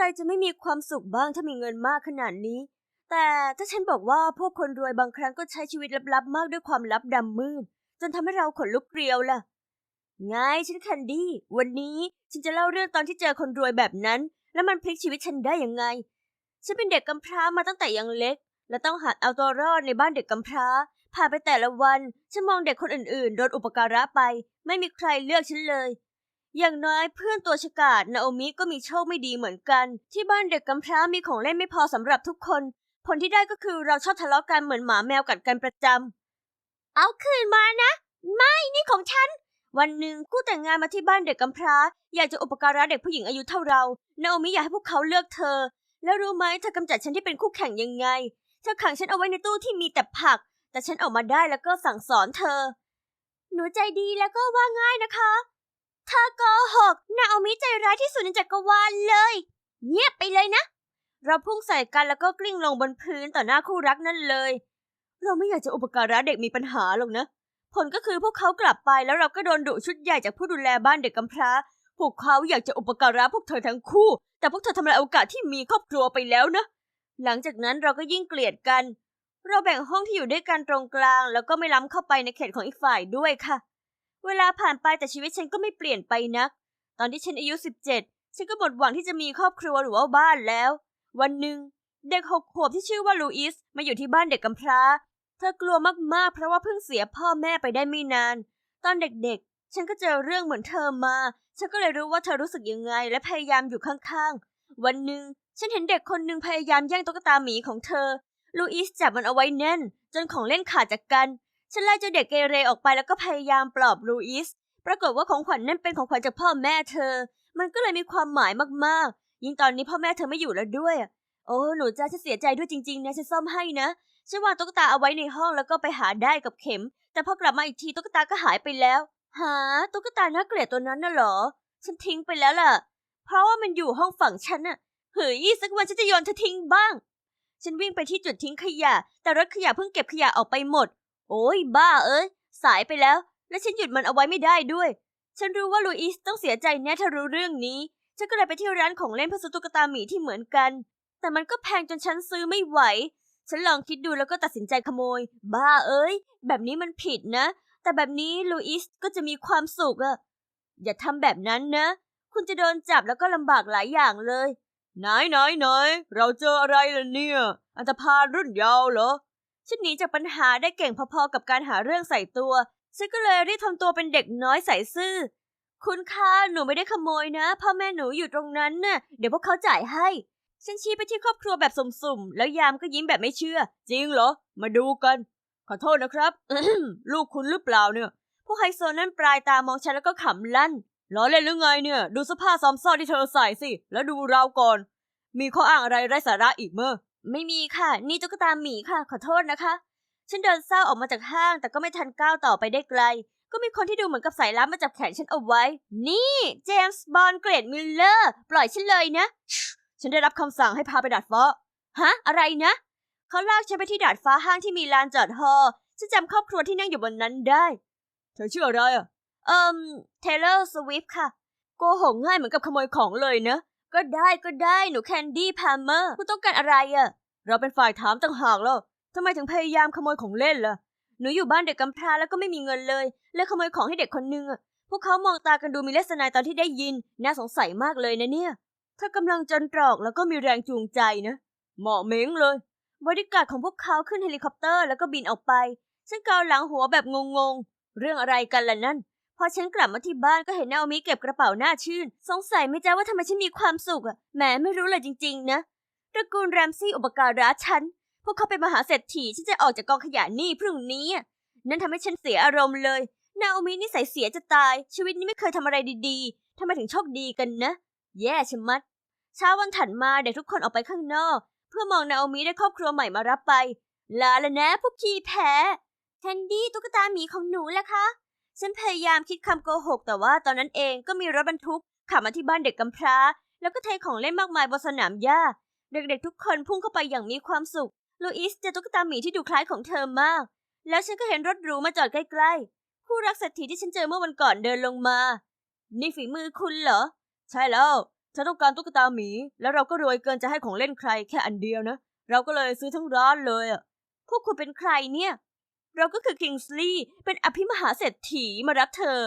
รจะไม่มีความสุขบ้างถ้ามีเงินมากขนาดนี้ แต่ถ้าฉันบอกว่าพวกคนรวยบางครั้งก็ใช้ชีวิตลับๆ มากด้วยความลับดำมืด จนทำให้เราขนลุกเกลียวล่ะไงฉันแคนดี้ วันนี้ฉันจะเล่าเรื่องตอนที่เจอคนรวยแบบนั้น แล้วมันพลิกชีวิตฉันได้ยังไง ฉันเป็นเด็กกำพร้ามาตั้งแต่ยังเล็ก และต้องหัดเอาตัวรอดในบ้านเด็กกำพร้า ผ่านไปแต่ละวัน ฉันมองเด็กคนอื่นๆ โดนอุปการะไป ไม่มีใครเลือกฉันเลย อย่างน้อยเพื่อนตัวฉกาจนาโอมิก็มีโชคไม่ดีเหมือนกัน ที่บ้านเด็กกำพร้ามีของเล่นไม่พอสำหรับทุกคน ผลที่ได้ก็คือเราชอบทะเลาะกันเหมือนหมาแมวกัดกันประจำเอาคืนมานะ ไม่นี่ของฉัน วันหนึ่งกู้แต่งงานมาที่บ้านเด็กกำพร้า อยากจะอุปการะเด็กผู้หญิงอายุเท่าเรานาโอมิอยากให้พวกเขาเลือกเธอ แล้วรู้ไหมเธอกำจัดฉันที่เป็นคู่แข่งยังไงเธอขังฉันเอาไว้ในตู้ที่มีแต่ผัก แต่ฉันออกมาได้แล้วก็สั่งสอนเธอ หนูใจดีแล้วก็ว่าง่ายนะคะ เธอโกหกนาโอมิใจร้ายที่สุดในจักรวาลเลย เงียบไปเลยนะ เราพุ่งใส่กันแล้วก็กลิ้งลงบนพื้นต่อหน้าคู่รักนั่นเลย เราไม่อยากจะอุปการะเด็กมีปัญหาหรอกนะ ผลก็คือพวกเขากลับไปแล้วเราก็โดนดุชุดใหญ่จากผู้ดูแลบ้านเด็กกำพร้า พวกเขาอยากจะอุปการะพวกเธอทั้งคู่ แต่พวกเธอทำลายโอกาสที่มีครอบครัวไปแล้วนะ หลังจากนั้นเราก็ยิ่งเกลียดกัน เราแบ่งห้องที่อยู่ด้วยกันตรงกลาง แล้วก็ไม่ล้ำเข้าไปในเขตของอีกฝ่ายด้วยค่ะ เวลาผ่านไปแต่ชีวิตฉันก็ไม่เปลี่ยนไปนัก ตอนที่ฉันอายุ 17 ฉันก็หมดหวังที่จะมีครอบครัวหรือว่าบ้านแล้ว วันหนึ่งเด็กหกขวบที่ชื่อว่าลูอิสมาอยู่ที่บ้านเด็กกำพร้า เธอกลัวมากๆ เพราะว่าเพิ่งเสียพ่อแม่ไปได้ไม่นาน ตอนเด็กๆ ฉันก็เจอเรื่องเหมือนเธอมา ฉันก็เลยรู้ว่าเธอรู้สึกยังไง และพยายามอยู่ข้างๆ วันหนึ่งฉันเห็นเด็กคนหนึ่งพยายามแย่งตุ๊กตาหมีของเธอ ลูอิสจับมันเอาไว้แน่น จนของเล่นขาดจากกัน ฉันไล่เจ้าเด็กเกเรออกไปแล้วก็พยายามปลอบลูอิส ปรากฏว่าของขวัญนั่นเป็นของขวัญจากพ่อแม่เธอ มันก็เลยมีความหมายมากๆ ยิ่งตอนนี้พ่อแม่เธอไม่อยู่แล้วด้วย โอ้หนูจ้าฉันเสียใจด้วยจริงๆนะฉันซ่อมให้นะ ฉันวางตุ๊กตาเอาไว้ในห้องแล้วก็ไปหาได้กับเข็ม แต่พอกลับมาอีกทีตุ๊กตาก็หายไปแล้ว หาตุ๊กตาน่าเกลียดตัวนั้นน่ะหรอ ฉันทิ้งไปแล้วล่ะ เพราะว่ามันอยู่ห้องฝั่งฉันน่ะเฮ้ยสักวันฉันจะโยนเธอทิ้งบ้าง ฉันวิ่งไปที่จุดทิ้งขยะ แต่รถขยะเพิ่งเก็บขยะออกไปหมด โอ้ยบ้าเอ้ยสายไปแล้ว และฉันหยุดมันเอาไว้ไม่ได้ด้วย ฉันรู้ว่าลูอิสต้องเสียใจแน่ถ้ารู้เรื่องนี้ ฉันก็เลยไปที่ร้านของเล่นเพื่อซื้อตุ๊กตาหมีที่เหมือนกัน แต่มันก็แพงจนฉันซื้อไม่ไหว ฉันลองคิดดูแล้วก็ตัดสินใจขโมย บ้าเอ้ย แบบนี้มันผิดนะ แต่แบบนี้ลูอิสก็จะมีความสุขอะอย่าทำแบบนั้นนะ คุณจะโดนจับแล้วก็ลำบากหลายอย่างเลยไหนไหนไหนเราเจออะไรล่ะเนี่ย อันตพาลรุ่นยาวเหรอ ฉันหนีจากปัญหาได้เก่งพอๆกับการหาเรื่องใส่ตัว ฉันก็เลยรีบทำตัวเป็นเด็กน้อยใส่ซื่อ คุณคะหนูไม่ได้ขโมยนะ พ่อแม่หนูอยู่ตรงนั้นน่ะ เดี๋ยวพวกเขาจ่ายให้ ฉันชี้ไปที่ครอบครัวแบบสุ่มๆ แล้วยามก็ยิ้มแบบไม่เชื่อ จริงเหรอ มาดูกัน ขอโทษนะครับ ลูกคุณหรือเปล่าเนี่ย พวกไฮโซนั่นปลายตามองฉันแล้วก็ขำลั่น ล้อเล่นหรือไงเนี่ย ดูเสภาพซ้อมซ่อที่เธอใส่สิ แล้วดูเราก่อน มีข้ออ้างอะไรไร้สาระอีกเมื่อ ไม่มีค่ะ นี่ตุ๊กตาหมีค่ะ ขอโทษนะคะ ฉันเดินเศร้าออกมาจากห้าง แต่ก็ไม่ทันก้าวต่อไปได้ไกล ก็มีคนที่ดูเหมือนกับสายลับมาจับแขนฉันเอาไว้ นี่เจมส์บอนเกรดมิลเลอร์ ปล่อยฉันเลยนะ ฉันได้รับคำสั่งให้พาไปดาดฟ้า ฮะ อะไรนะ เขาลากฉันไปที่ดาดฟ้าห้างที่มีลานจอดฮอฉันจำครอบครัวที่นั่งอยู่บนนั้นได้ เธอชื่ออะไรอะ เอิมเทเลอร์สวิฟค่ะ โกหกง่ายเหมือนกับขโมยของเลยนะ ก็ได้ก็ได้หนูแคนดี้พาเมอร์คุณต้องการอะไรอะเราเป็นฝ่ายถามต่างหากแล้วทำไมถึงพยายามขโมยของเล่นล่ะ หนูอยู่บ้านเด็กกำพร้าแล้วก็ไม่มีเงินเลยเลยขโมยของให้เด็กคนนึงอะพวกเขามองตากันดูมีเลสนายตอนที่ได้ยิน น่าสงสัยมากเลยนะเนี่ยเธอกำลังจนตรอกแล้วก็มีแรงจูงใจนะ เหมาะเม้งเลย บริการของพวกเขาขึ้นเฮลิคอปเตอร์แล้วก็บินออกไปฉันเกาหลังหัวแบบงงๆ เรื่องอะไรกันล่ะนั่น พอฉันกลับมาที่บ้านก็เห็นนาโอมิเก็บกระเป๋าหน้าชื่น สงสัยไม่จ้าว่าทำไมฉันมีความสุขอะแหมไม่รู้เลยจริง ๆ นะตระกูลแรมซี่อุปการะฉัน พวกเขาเป็นมหาเศรษฐีฉันจะออกจากกองขยะนี่พรุ่งนี้ นั่นทำให้ฉันเสียอารมณ์เลย นาโอมินิสัยเสียจะตาย ชีวิตนี้ไม่เคยทำอะไรดีๆทำไมถึงโชคดีกันนะ แย่ชะมัดเช้าวันถัดมาเด็กทุกคนออกไปข้างนอก เพื่อมองนาโอมิได้ครอบครัวใหม่มารับไปลาละนะพวกขี้แพ้แคนดี้ตุ๊กตาหมีของหนูล่ะคะ ฉันพยายามคิดคำโกหก แต่ว่าตอนนั้นเองก็มีรถบรรทุกขับมาที่บ้านเด็กกำพร้า แล้วก็เทของเล่นมากมายบนสนามหญ้า เด็กๆทุกคนพุ่งเข้าไปอย่างมีความสุขลูอิสเจอตุ๊กตาหมีที่ดูคล้ายของเธอมาก แล้วฉันก็เห็นรถหรูมาจอดใกล้ๆ คู่รักเศรษฐีที่ฉันเจอเมื่อวันก่อนเดินลงมา นี่ฝีมือคุณเหรอ ใช่แล้วฉันต้องการตุ๊กตาหมี แล้วเราก็รวยเกินจะให้ของเล่นใครแค่อันเดียวนะ เราก็เลยซื้อทั้งร้านเลยอะ พวกคุณเป็นใครเนี่ย เราก็คือคิงส์ลีย์เป็นอภิมหาเศรษฐีมารับเธอ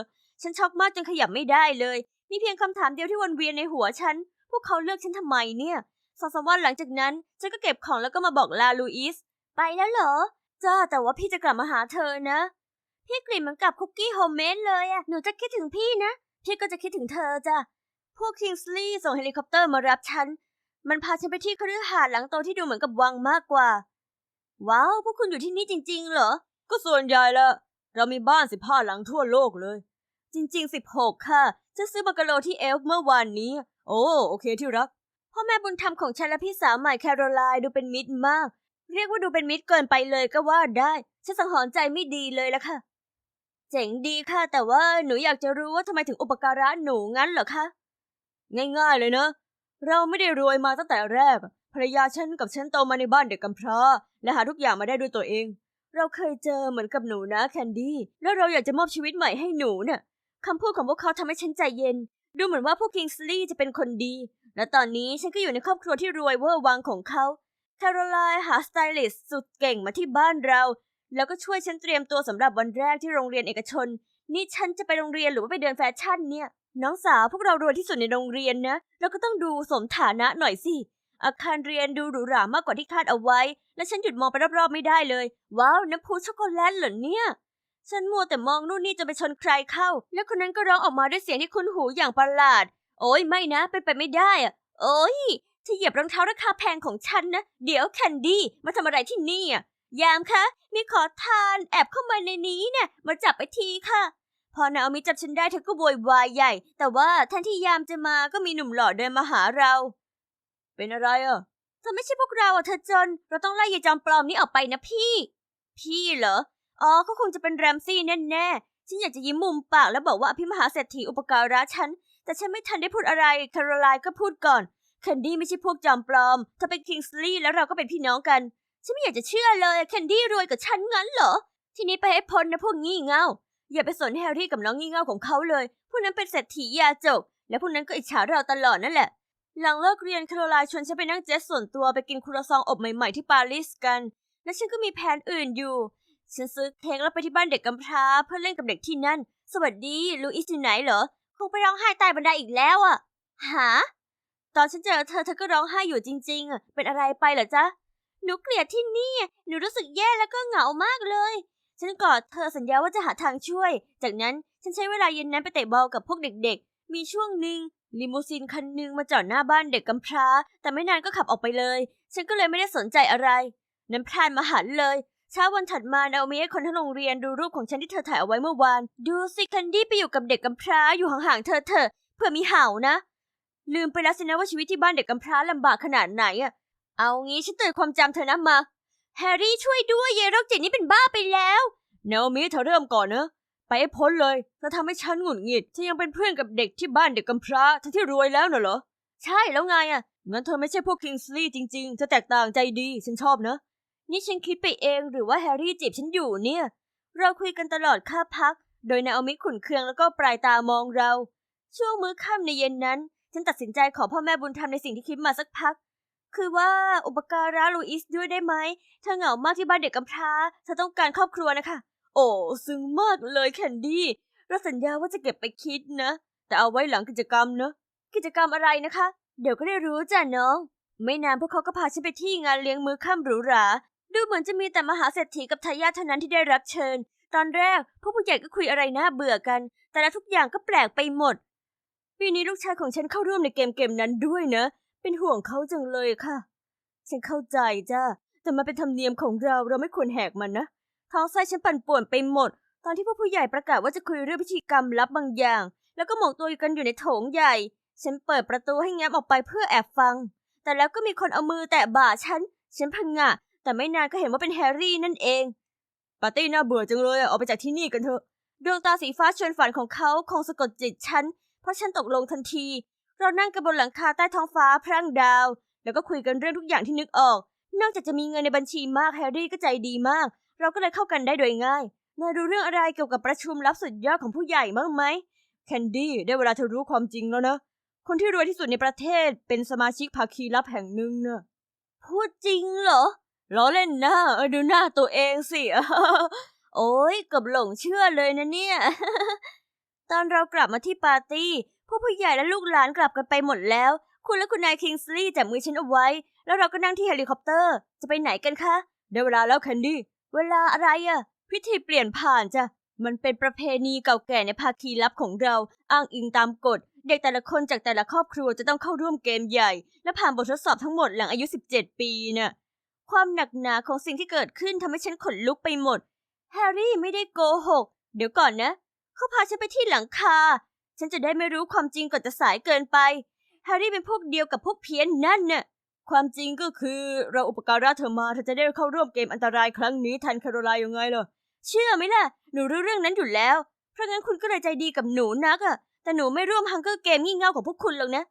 ฉันช็อกมากจนขยับไม่ได้เลย มีเพียงคำถามเดียวที่วนเวียนในหัวฉัน พวกเขาเลือกฉันทำไมเนี่ยสองสามวันหลังจากนั้น ฉันก็เก็บของแล้วก็มาบอกลาลูอิส ไปแล้วเหรอ จ้า แต่ว่าพี่จะกลับมาหาเธอนะ พี่กลิ่นเหมือนกับคุกกี้โฮมเมดเลยอะหนูจะคิดถึงพี่นะ พี่ก็จะคิดถึงเธอจ้ะ พวกคิงส์ลีย์ส่งเฮลิคอปเตอร์มารับฉัน มันพาฉันไปที่คฤหาสน์หลังโตที่ดูเหมือนกับวังมากกว่า ว้าว พวกคุณอยู่ที่นี่จริง ๆ เหรอ ก็ส่วนใหญ่ละเรามีบ้านสิบห้าหลังทั่วโลกเลย จริงๆสิบหกค่ะจะซื้อบังกะโลที่เอลฟ์เมื่อวานนี้ โอ้โอเคที่รักพ่อแม่บุญธรรมของฉันและพี่สาวใหม่แคโรไลน์ดูเป็นมิตรมาก เรียกว่าดูเป็นมิตรเกินไปเลยก็ว่าได้ฉันสังหรณ์ใจไม่ดีเลยละค่ะ เจ๋งดีค่ะ แต่ว่าหนูอยากจะรู้ว่าทำไมถึงอุปการะหนูงั้นเหรอคะง่าย ๆ เลยเนอะเราไม่ได้รวยมาตั้งแต่แรกภรรยาฉันกับฉันโตมาในบ้านเด็กกำพร้า และหาทุกอย่างมาได้ด้วยตัวเอง เราเคยเจอเหมือนกับหนูนะแคนดี้ แล้วเราอยากจะมอบชีวิตใหม่ให้หนูน่ะคำพูดของพวกเขาทำให้ฉันใจเย็น ดูเหมือนว่าพวกคิงสลีย์จะเป็นคนดี และตอนนี้ฉันก็อยู่ในครอบครัวที่รวยเวอร์วังของเขาแคโรไลน์หาสไตลิสต์สุดเก่งมาที่บ้านเรา แล้วก็ช่วยฉันเตรียมตัวสำหรับวันแรกที่โรงเรียนเอกชน นี่ฉันจะไปโรงเรียนหรือว่าไปเดินแฟชั่นเนี่ย น้องสาวพวกเรารวยที่สุดในโรงเรียนนะ เราก็ต้องดูสมฐานะหน่อยสิ อาคารเรียนดูหรูหรามากกว่าที่คาดเอาไว้ และฉันหยุดมองไปรอบๆไม่ได้เลย ว้าว น้ำพุช็อกโกแลตเหรอเนี่ย ฉันมัวแต่มองนู่นนี่จนไปชนใครเข้า แล้วคนนั้นก็ร้องออกมาด้วยเสียงที่คุ้นหูอย่างประหลาด โอ้ยไม่นะ เป็นไปไม่ได้อะโอ้ยเธอเหยียบรองเท้าราคาแพงของฉันนะ เดี๋ยวแคนดี้มาทำอะไรที่นี่อะยามคะ มีขอทานแอบเข้ามาในนี้เนี่ยมาจับไปทีค่ะ พอนาอมิจับฉันได้เธอก็โวยวายใหญ่ แต่ว่าแทนที่ยามจะมาก็มีหนุ่มหล่อเดินมาหาเรา เป็นอะไรอะเธอไม่ใช่พวกเราอะเธอจน เราต้องไล่ยายจอมปลอมนี้ออกไปนะพี่ พี่เหรอ อ๋อเขาคงจะเป็นแรมซี่แน่ๆ ฉันอยากจะยิ้มมุมปากแล้วบอกว่าอภิมหาเศรษฐีอุปการะฉัน แต่ฉันไม่ทันได้พูดอะไรคโรไลน์ก็พูดก่อนแคนดี้ไม่ใช่พวกจอมปลอมเธอเป็นคิงส์ลีย์แล้วเราก็เป็นพี่น้องกัน ฉันไม่อยากจะเชื่อเลยแคนดี้รวยกับฉันงั้นเหรอ ทีนี้ไปให้พ้นนะพวกงี่เง่า อย่าไปสนแฮร์รี่กับน้องงี่เง่าของเขาเลย พวกนั้นเป็นเศรษฐียาจก และพวกนั้นก็อิจฉาเราตลอดนั่นแหละ หลังเลิกเรียนแคโรไลน์ชวนฉันไปนั่งเจ็ตส่วนตัวไปกินครัวซองอบใหม่ๆที่ปารีสกัน และฉันก็มีแผนอื่นอยู่ ฉันซื้อเค้กแล้วไปที่บ้านเด็กกำพร้าเพื่อเล่นกับเด็กที่นั่น สวัสดีลูอิสอยู่ไหนเหรอ คงไปร้องไห้ใต้บันไดอีกแล้วอะหา ตอนฉันเจอเธอเธอก็ร้องไห้อยู่จริง ๆอะเป็นอะไรไปเหรอจ๊ะ หนูเกลียดที่นี่ หนูรู้สึกแย่แล้วก็เหงามากเลย ฉันกอดเธอสัญญาว่าจะหาทางช่วย จากนั้นฉันใช้เวลาเย็นนั้นไปเตะบอลกับพวกเด็ก ๆ มีช่วงหนึ่ง ลิมูซีนคันหนึ่งมาจอดหน้าบ้านเด็กกำพร้า แต่ไม่นานก็ขับออกไปเลย ฉันก็เลยไม่ได้สนใจอะไรนั้นพลานมาหันเลยเช้าวันถัดมานาโอมิให้คนทั้งโรงเรียนดูรูปของฉันที่เธอถ่ายเอาไว้เมื่อวาน ดูสิคันดี้ไปอยู่กับเด็กกำพร้าอยู่ห่างๆเธอเถอะเพื่อมีเห่านะ ลืมไปแล้วสินะว่าชีวิตที่บ้านเด็กกำพร้าลำบากขนาดไหนอะเอางี้ฉันเตือนความจำเธอนะมา แฮร์รี่ช่วยด้วยเยโรคจิตนี่เป็นบ้าไปแล้วนาโอมิเธอเริ่มก่อนเนอะ ไปให้พ้นเลยเธอทำให้ฉันหงุดหงิดเธอยังเป็นเพื่อนกับเด็กที่บ้านเด็กกำพร้าทั้งที่รวยแล้วน่ะเหรอ ใช่แล้วไงอะงั้นเธอไม่ใช่พวกคิงส์ลีย์จริงๆเธอแตกต่างใจดี ฉันชอบนะ นี่ฉันคิดไปเองหรือว่าแฮร์รี่จีบฉันอยู่เนี่ย เราคุยกันตลอดค่าพัก โดยนาโอมิขุนเคืองแล้วก็ปลายตามองเรา ช่วงมื้อค่ำในเย็นนั้น ฉันตัดสินใจขอพ่อแม่บุญธรรมในสิ่งที่คิดมาสักพัก คือว่าอุปการะลูอิสด้วยได้ไหมเธอเหงามากที่บ้านเด็กกำพร้าเธอต้องการครอบครัวนะคะ โอ้ซึ้งมากเลยแคนดี้เราสัญญาว่าจะเก็บไปคิดนะ แต่เอาไว้หลังกิจกรรมเนอะกิจกรรมอะไรนะคะ เดี๋ยวก็ได้รู้จ้ะน้อง ไม่นานพวกเขาก็พาฉันไปที่งานเลี้ยงมือค่ำหรูหราดูเหมือนจะมีแต่มหาเศรษฐีกับทายาทเท่านั้นที่ได้รับเชิญ ตอนแรกพวกผู้ใหญ่ก็คุยอะไรน่าเบื่อกัน แต่ล้วทุกอย่างก็แปลกไปหมด ปีนี้ลูกชายของฉันเข้าร่วมในเกมเกมนั้นด้วยนะ เป็นห่วงเขาจังเลยค่ะ ฉันเข้าใจจ้าแต่มันเป็นธรรมเนียมของเราเราไม่ควรแหกมันนะ ท้องไส้ฉันปั่นป่วนไปหมด ตอนที่พวกผู้ใหญ่ประกาศว่าจะคุยเรื่องพิธีกรรมลับบางอย่าง แล้วก็หมกตัวอยู่กันอยู่ในโถงใหญ่ ฉันเปิดประตูให้แง้มออกไปเพื่อแอบฟัง แต่แล้วก็มีคนเอามือแตะบ่าฉัน ฉันพังงะ แต่ไม่นานก็เห็นว่าเป็นแฮร์รี่นั่นเอง ปาร์ตี้น่าเบื่อจังเลยอะออกไปจากที่นี่กันเถอะ ดวงตาสีฟ้าชวนฝันของเขาคงสะกดจิตฉัน เพราะฉันตกลงทันที เรานั่งกันบนหลังคาใต้ท้องฟ้าพร่างดาว แล้วก็คุยกันเรื่องทุกอย่างที่นึกออก นอกจากจะมีเงินในบัญชีมากแฮร์รี่ก็ใจดีมาก เราก็เลยเข้ากันได้โดยง่ายนายรู้เรื่องอะไรเกี่ยวกับประชุมลับสุดยอดของผู้ใหญ่บ้างไหมแคนดี้ได้เวลาเธอรู้ความจริงแล้วนะ คนที่รวยที่สุดในประเทศเป็นสมาชิกภาคีลับแห่งหนึ่งเนอะพูดจริงเหรอล้อเล่นนะดูหน้าตัวเองสิ โอ้ยเกับหลงเชื่อเลยนะเนี่ย ตอนเรากลับมาที่ปาร์ตี้พวกผู้ใหญ่และลูกหลานกลับกันไปหมดแล้ว คุณและคุณนายคิงสลีย์จับมือฉันเอาไว้ แล้วเราก็นั่งที่เฮลิคอปเตอร์ จะไปไหนกันคะ ได้เวลาแล้วแคนดี้ เวลาอะไรอะพิธีเปลี่ยนผ่านจ้ะมันเป็นประเพณีเก่าแก่ในภาคีลับของเรา อ้างอิงตามกฎ เด็กแต่ละคนจากแต่ละครอบครัวจะต้องเข้าร่วมเกมใหญ่ และผ่านบททดสอบทั้งหมดหลังอายุ 17 ปีน่ะความหนักหนาของสิ่งที่เกิดขึ้นทำให้ฉันขนลุกไปหมด แฮร์รี่ไม่ได้โกหก เดี๋ยวก่อนนะ เขาพาฉันไปที่หลังคา ฉันจะได้ไม่รู้ความจริงก่อนจะสายเกินไป แฮร์รี่เป็นพวกเดียวกับพวกเพี้ยนนั่นน่ะ ความจริงก็คือเราอุปการะเธอมาเธอจะได้เข้าร่วมเกมอันตรายครั้งนี้แทนแคโรไลน์ยังไงล่ะเชื่อไหมล่ะ หนูรู้เรื่องนั้นอยู่แล้ว เพราะงั้นคุณก็เลยใจดีกับหนูนักอะแต่หนูไม่ร่วมฮังเกอร์เกมงี่เง่าของพวกคุณหรอกนะ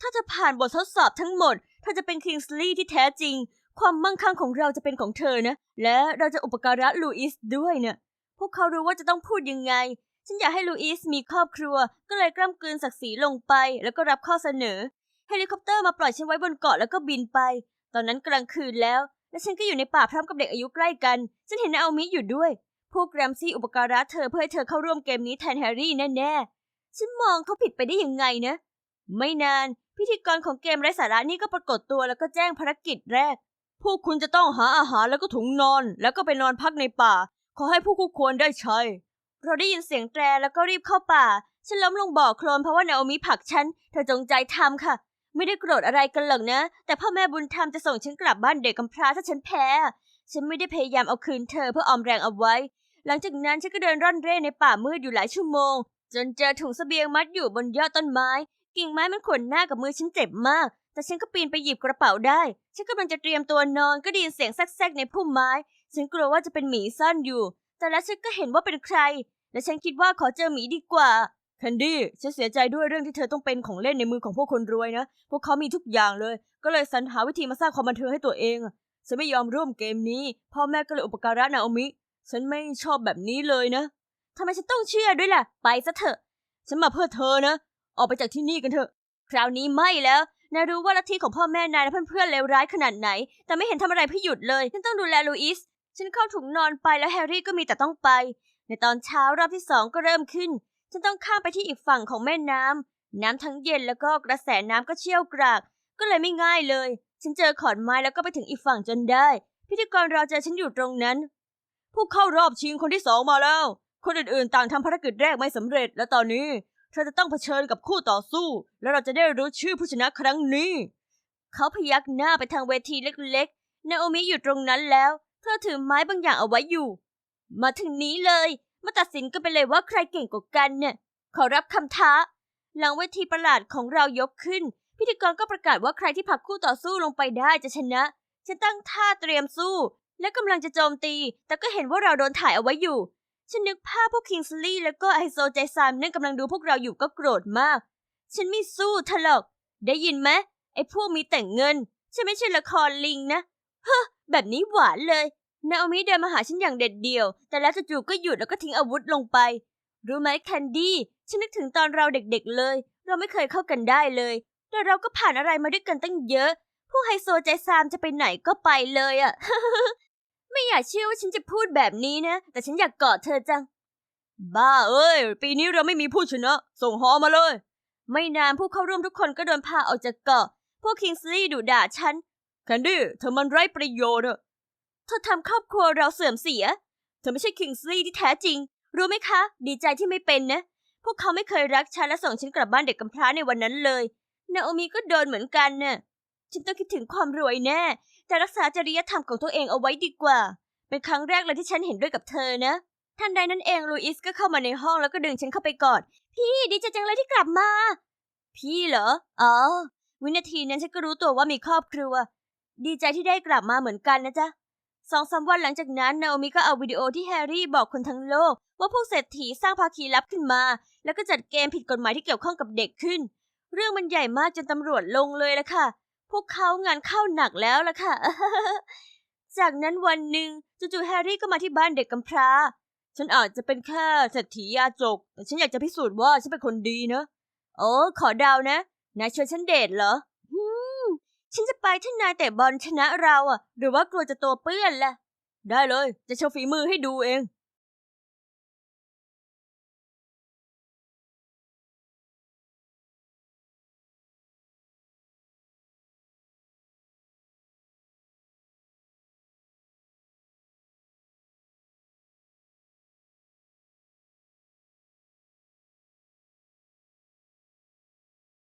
ถ้าจะผ่านบททดสอบทั้งหมดเธอจะเป็นคิงส์ลีย์ที่แท้จริง ความมั่งคั่งของเราจะเป็นของเธอนะ และเราจะอุปการะลูอิสด้วยเนะพวกเขารู้ว่าจะต้องพูดยังไง ฉันอยากให้ลูอิสมีครอบครัว ก็เลยกล้ำกลืนศักดิ์ศรีลงไป แล้วก็รับข้อเสนอ เฮลิคอปเตอร์มาปล่อยฉันไว้บนเกาะแล้วก็บินไป ตอนนั้นกลางคืนแล้ว และฉันก็อยู่ในป่าพร้อมกับเด็กอายุใกล้กัน ฉันเห็นนาโอมิอยู่ด้วย พวกแรมซี่อุปการะเธอเพื่อให้เธอเข้าร่วมเกมนี้แทนแฮร์รี่แน่ๆ ฉันมองเขาผิดไปได้ยังไงนะ ไม่นานพิธีกรของเกมไร้สาระนี่ก็ปรากฏตัวแล้วก็แจ้งภารกิจแรก พวกคุณจะต้องหาอาหารแล้วก็ถุงนอน แล้วก็ไปนอนพักในป่า ขอให้ผู้คู่ควรได้ใช้ เราได้ยินเสียงแตรแล้วก็รีบเข้าป่า ฉันล้มลงบ่อโคลนเพราะว่านาโอมิผลักฉัน เธอจงใจทำค่ะ ไม่ได้โกรธอะไรกันหรอกนะ แต่พ่อแม่บุญธรรมจะส่งฉันกลับบ้านเด็กกำพร้าถ้าฉันแพ้ ฉันไม่ได้พยายามเอาคืนเธอเพื่อออมแรงเอาไว้ หลังจากนั้นฉันก็เดินร่อนเร่ในป่ามืดอยู่หลายชั่วโมง จนเจอถุงเสบียงมัดอยู่บนยอดต้นไม้ กิ่งไม้มันขวนหน้ากับมือฉันเจ็บมาก แต่ฉันก็ปีนไปหยิบกระเป๋าได้ ฉันกำลังจะเตรียมตัวนอนก็ได้ยินเสียงแซกๆในพุ่มไม้ ฉันกลัวว่าจะเป็นหมีซ่อนอยู่ แต่แล้วฉันก็เห็นว่าเป็นใคร และฉันคิดว่าขอเจอหมีดีกว่า แคนดี้ฉันเสียใจด้วยเรื่องที่เธอต้องเป็นของเล่นในมือของพวกคนรวยนะ พวกเขามีทุกอย่างเลย ก็เลยสรรหาวิธีมาสร้างความบันเทิงให้ตัวเองอะฉันไม่ยอมร่วมเกมนี้ พ่อแม่ก็เลยอุปการะนาโอมิ ฉันไม่ชอบแบบนี้เลยนะทำไมฉันต้องเชื่อด้วยล่ะ ไปซะเถอะ ฉันมาเพื่อเธอนะ ออกไปจากที่นี่กันเถอะ คราวนี้ไม่แล้วนายรู้ว่าลัทธิของพ่อแม่นายและเพื่อนๆเลวร้ายขนาดไหน แต่ไม่เห็นทำอะไรเพื่อหยุดเลย ฉันต้องดูแลลูอิส ฉันเข้าถุงนอนไปแล้วแฮร์รี่ก็มีแต่ต้องไป ในตอนเช้ารอบที่สองก็เริ่มขึ้น ฉันต้องข้ามไปที่อีกฝั่งของแม่น้ำ น้ำทั้งเย็นแล้วก็กระแสน้ำก็เชี่ยวกราก ก็เลยไม่ง่ายเลย ฉันเจอขอนไม้แล้วก็ไปถึงอีกฝั่งจนได้ พิธีกรรอเจอฉันอยู่ตรงนั้น ผู้เข้ารอบชิงคนที่สองมาแล้ว คนอื่นๆ ต่างทำภารกิจแรกไม่สำเร็จ และตอนนี้เธอจะต้องเผชิญกับคู่ต่อสู้ แล้วเราจะได้รู้ชื่อผู้ชนะครั้งนี้ เขาพยักหน้าไปทางเวทีเล็กๆ นาโอมิอยู่ตรงนั้นแล้ว เธอถือไม้บางอย่างเอาไว้อยู่ มาถึงนี้เลย มาตัดสินกันไปเลยว่าใครเก่งกว่ากันเนี่ย ขอรับคำท้า หลังเวทีประหลาดของเรายกขึ้น พิธีกรก็ประกาศว่าใครที่ผลักคู่ต่อสู้ลงไปได้จะชนะ ฉันตั้งท่าเตรียมสู้ และกำลังจะโจมตี แต่ก็เห็นว่าเราโดนถ่ายเอาไว้อยู่ ฉันนึกภาพพวกคิงสลีย์แล้วก็ไอโซใจซามนั่นกำลังดูพวกเราอยู่ก็โกรธมาก ฉันไม่สู้เธอหรอก ได้ยินไหมไอ้พวกมีแต่งเงิน ฉันไม่ใช่ละครลิงนะ เฮ้อแบบนี้หวานเลย นาโอมิเดินมาหาฉันอย่างเด็ดเดี่ยว แต่แล้วจู่ๆก็หยุดแล้วก็ทิ้งอาวุธลงไป รู้ไหมแคนดี้ ฉันนึกถึงตอนเราเด็กๆเลย เราไม่เคยเข้ากันได้เลย แต่เราก็ผ่านอะไรมาด้วยกันตั้งเยอะพวกไฮโซใจซามจะไปไหนก็ไปเลยอะ ไม่อยากเชื่อว่าฉันจะพูดแบบนี้นะ แต่ฉันอยากกอดเธอจัง บ้าเอ้ย ปีนี้เราไม่มีผู้ชนะ ส่งฮอมาเลย ไม่นานผู้เข้าร่วมทุกคนก็โดนพาออกจากเกาะ พวกคิงสลีย์ดุด่าฉัน แคนดี้ เธอมันไร้ประโยชน์อะ เธอทำครอบครัวเราเสื่อมเสีย เธอไม่ใช่คิงสลีย์ที่แท้จริง รู้ไหมคะ ดีใจที่ไม่เป็นนะ พวกเขาไม่เคยรักฉันและส่งฉันกลับบ้านเด็กกำพร้าในวันนั้นเลย นาโอมิก็โดนเหมือนกันน่ะ ฉันต้องคิดถึงความรวยแน่ แต่รักษาจริยธรรมของตัวเองเอาไว้ดีกว่า เป็นครั้งแรกเลยที่ฉันเห็นด้วยกับเธอนะ ทันใดนั้นเองลูอิสก็เข้ามาในห้องแล้วก็ดึงฉันเข้าไปกอด พี่ดีใจจังเลยที่กลับมา พี่เหรอ อ๋อ วินาทีนั้นฉันก็รู้ตัวว่ามีครอบครัว ดีใจที่ได้กลับมาเหมือนกันนะจ๊ะ สองสามวันหลังจากนั้นนาโอมิก็เอาวิดีโอที่แฮร์รี่บอกคนทั้งโลก ว่าพวกเศรษฐีสร้างภาคีลับขึ้นมา แล้วก็จัดเกมผิดกฎหมายที่เกี่ยวข้องกับเด็กขึ้น เรื่องมันใหญ่มากจนตำรวจลงเลยละค่ะ พวกเขางานเข้าหนักแล้วละค่ะ จากนั้นวันหนึ่งจู่ๆแฮร์รี่ก็มาที่บ้านเด็กกำพร้า ฉันอาจจะเป็นแค่เศรษฐียาจก แต่ฉันอยากจะพิสูจน์ว่าฉันเป็นคนดีนะโอ้ขอเดาวนะนายชวนฉันเดทเหรอ ฉันจะไปถ้านายแตะบอลชนะเราอะ หรือว่ากลัวจะตัวเปื้อนล่ะ ได้เลย จะโชว์ฝีมือให้ดูเอง